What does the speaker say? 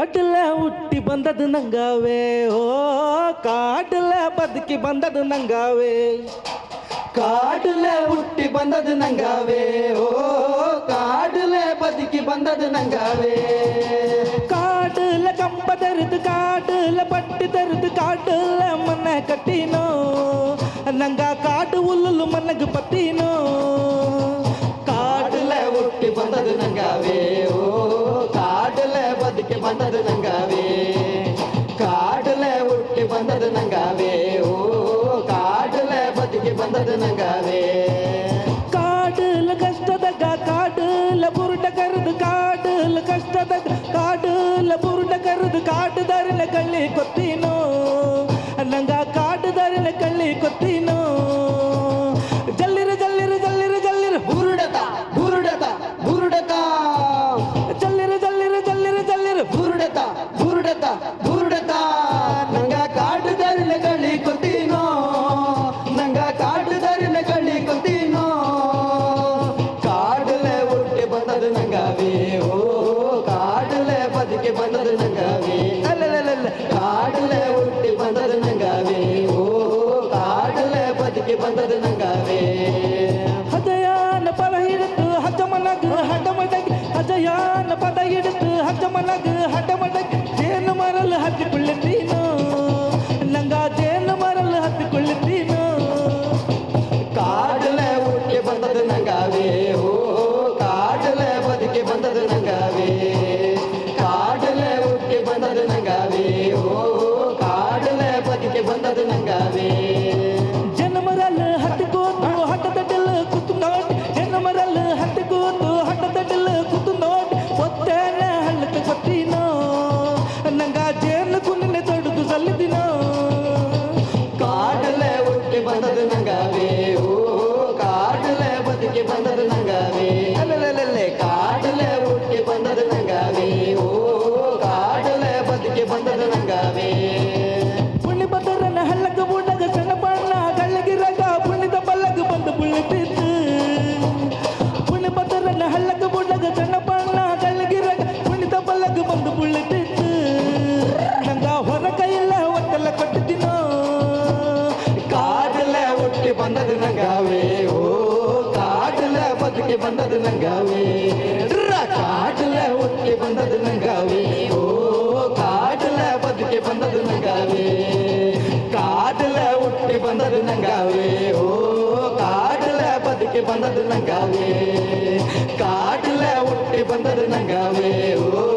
ಕಾಟಲ ಹುಟ್ಟಿ ಬಂದದು ನಂಗಾವೆ ಓ ಕಾಟಲ ಬದುಕಿ ಬಂದದು ನಂಗಾವೆ ಕಾಡುಲ ಹುಟ್ಟಿ ಬಂದದು ನಂಗಾವೆ ಓ ಕಾಡುಲ ಬದುಕಿ ಬಂದದು ನಂಗಾವೆ ಕಾಟಲ ಕಂಬ ತರದು ಕಾಟಲ ಪಟ್ಟಿ ಬದುಕಿ ಬಂದದು ನಂಗಾವೆ ಕಾಡುಲ ಹುಟ್ಟಿ ಬಂದದು ನಂಗಾವೆ ಓ ಕಾಡುಲ ಬದುಕಿ ಬಂದದು ನಂಗಾವೆ ಕಾಡಲ ಕಷ್ಟದಾಗ ಕಾಡಲ ಬುರುಡ ಕರೆದು ಕಾಡಲ ಕಷ್ಟದಾಗ ಕಾಡಲ ಬುರುಡ ಕರೆದು ಕಾಡುದಾರಿನ ಕಳ್ಳಿ ಕೊತ್ತಿನೋ ನಂಗಾವೆ ಹಜಯಾನ ಪದ ಹಿಡಿದು ಹಜಮನಗ ಹಡಮಡಗ ಹಜಯಾನ ಪದ ಹಿಡಿದು ಹಜಮನಗ ಹಡಮಡಗ ಜೇನು ಮರಲು ಹತ್ತಿಕೊಳ್ಳುತ್ತೀನೋ ನಂಗ ಜೇನು ಮರಲು ಹತ್ತಿಕೊಳ್ಳುತ್ತೀನೋ ಕಾಡಲೆ ಹುಟ್ಟಿ ಬಂದದು ನಂಗಾವೆ ಓ ಕಾಡಲೆ ಬದುಕಿ ಬಂದದು ನಂಗಾವೆ ಅಲ್ಲಲ್ಲೇ ಕಾಡಲೆ ಹುಟ್ಟಿ ಬಂದದು ನಂಗಾವೆ ಓ ಕಾಡಲೆ ಬದುಕಿ ಬಂದದು ನಂಗಾವೆ ಪುಣ್ಯ ಬದರನ ಹಳ್ಳಕ ಬುಡಗ ಸಣ್ಣ ಬಣ್ಣ ಗಳ್ಳಗಿರಗ ಪುಣ್ಯದ ಬಲ್ಲಗ ಬಂದು ಬೀಳ್ತಿತ್ತು ಪುಣ್ಯ ಬದರನ ಹಳ್ಳಕ ಬುಡಗ ಸಣ್ಣ ಬಣ್ಣ ಗಳ್ಳಗಿರಗ ಪುಣ್ಯದ ಬಲ್ಲಗ ಬಂದು ಬೀಳ್ತಿತ್ತು ನಂಗ ಹೊರ ಕೈಯಲ್ಲ ಒತ್ತಲ್ಲ ಕೊಟ್ಟಿದ್ದೀನೋ ஒட்டி வந்தது நங்காவே. காட்டுல ஒட்டி வந்தது நங்காவே. ஓ காட்டுல பதுக்கி வந்தது நங்காவே. காட்டுல ஒட்டி வந்தது நங்காவே. ஓ காட்டுல பதுக்கி வந்தது நங்காவே. காட்டுல ஒட்டி வந்தது நங்காவே. ஓ